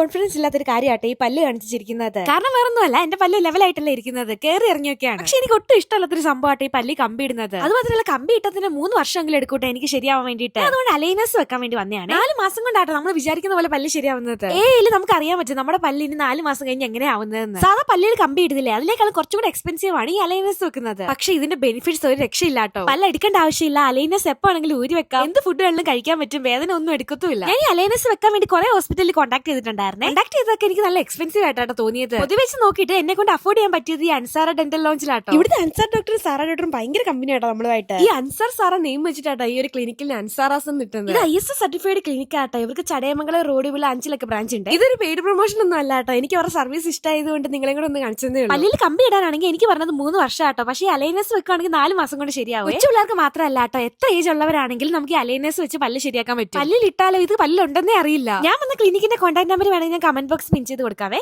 Confidence ഇല്ലാത്തൊരു കാര്യമാട്ടെ ഈ പല്ല് കാണിച്ചിരിക്കുന്നത്. കാരണം വേറൊന്നുമല്ല എന്റെ പല്ല് ലെവലായിട്ടല്ല ഇരിക്കുന്നത്. കയറി ഇറങ്ങിയൊക്കെയാണ്. പക്ഷെ എനിക്ക് ഒട്ടും ഇഷ്ടമല്ലാത്തൊരു സംഭവമാട്ടെ ഈ പല്ലി കമ്പി ഇടുന്നത് അത് മാത്രമല്ല കമ്പി ഇട്ടതിന് മൂന്ന് വർഷമെങ്കിലും എടുക്കൂട്ടെ എനിക്ക് ശരിയാവാൻ വേണ്ടിയിട്ട്. അതുകൊണ്ട് അലൈനസ് വെക്കാൻ വേണ്ടി വന്നതാണ്. നാല് മാസം കൊണ്ടാട്ടോ നമ്മൾ വിചാരിക്കുന്ന പോലെ പല്ല് ശരിയാവുന്നത്. ഏയിൽ നമുക്ക് അറിയാൻ പറ്റും. നമ്മുടെ പല്ല് ഇനി നാല് മാസം കഴിഞ്ഞ് എങ്ങനെയാവുന്നതെന്ന്. സാധാ പല്ലിൽ കമ്പി ഇടുന്നില്ലേ? അതിനേക്കാളും കുറച്ചുകൂടെ എക്സ്പെൻസീവ് ആണ് ഈ അലൈനസ് വെക്കുന്നത്. പക്ഷെ ഇതിന്റെ ബെനിഫിറ്റ്സ് ഒരു രക്ഷയില്ലാട്ടോ. പല്ല് എടുക്കേണ്ട ആവശ്യമില്ല. അലൈനസ് എപ്പോഴാണെങ്കിലും ഊരി വെക്കാം എന്ത് ഫുഡ് വേണമെങ്കിലും കഴിക്കാൻ പറ്റും. വേദന ഒന്നും എടുക്കത്തുമില്ല. ഞാൻ ഈ അലൈനസ് വെക്കാൻ വേണ്ടി കുറെ ഹോസ്പിറ്റലിൽ കോൺടാക്ട് ചെയ്തിട്ടുണ്ടായിരുന്നു. കോൺടാക്ട് ചെയ്തതൊക്കെ എനിക്ക് നല്ല എക്സ്പെൻസീവ് ആയിട്ടാണ് തോന്നിയത്. പൊതുവെച്ച് നോക്കിയിട്ട് എന്നെ കൊണ്ട് അഫോർഡ് ചെയ്യാൻ പറ്റിയത് ഈ അൻസാറ ഡെന്റൽ ലോഞ്ചിലാട്ടോ ഇവിടുത്തെ അൻസാർ ഡോക്ടറും സാറ ഡോക്ടറും ഭയങ്കര കമ്പനി ആട്ടോ നമ്മളുമായിട്ട് ഈ അൻസാർ സാറ നെയിം വെച്ചിട്ടാട്ടോ ഈ ഒരു ക്ലിനിക്കിൽ അൻസാറാസ് എന്ന് കിട്ടുന്നത്. ഇത് ഐ എസ് സർട്ടിഫൈഡ് ക്ലിനിക് ആട്ടോ. ഇവർക്ക് ചടയമംഗലം റോഡ് വില അഞ്ചിലൊക്കെ ബ്രാഞ്ച് ഉണ്ട്. ഇതൊരു പെയ്ഡ് പ്രൊമോഷൻ ഒന്നും അല്ല കേട്ടോ എനിക്ക് അവരുടെ സർവീസ് ഇഷ്ടമായതുകൊണ്ട് നിങ്ങളെ കൂടെ ഒന്ന് കാണിച്ചതേ പല്ലിൽ കമ്പി ഇടാനാണെങ്കിൽ എനിക്ക് പറഞ്ഞത് മൂന്ന് വർഷം ആട്ടോ പക്ഷേ അലൈനസ് വെക്കുകയാണെങ്കിൽ നാല് മാസം കൊണ്ട് ശരിയാവും. കൊച്ചു പിള്ളേർക്ക് മാത്രമല്ല കേട്ടോ എത്ര ഏജ് ഉള്ളവരാണെങ്കിലും നമുക്ക് അലൈനസ് വെച്ച് പല്ല് ശരിയാക്കാൻ പറ്റും. പല്ലിൽ ഇട്ടാലോ? ഇത് പല്ലുണ്ടെന്നേ അറിയില്ല. ഞാൻ വന്ന ക്ലിനിക്കിന്റെ കോൺടാക്ട് നമ്പർ വേണമെങ്കിൽ ഞാൻ കമന്റ് ബോക്സ് പിൻ ചെയ്ത് കൊടുക്കാവേ.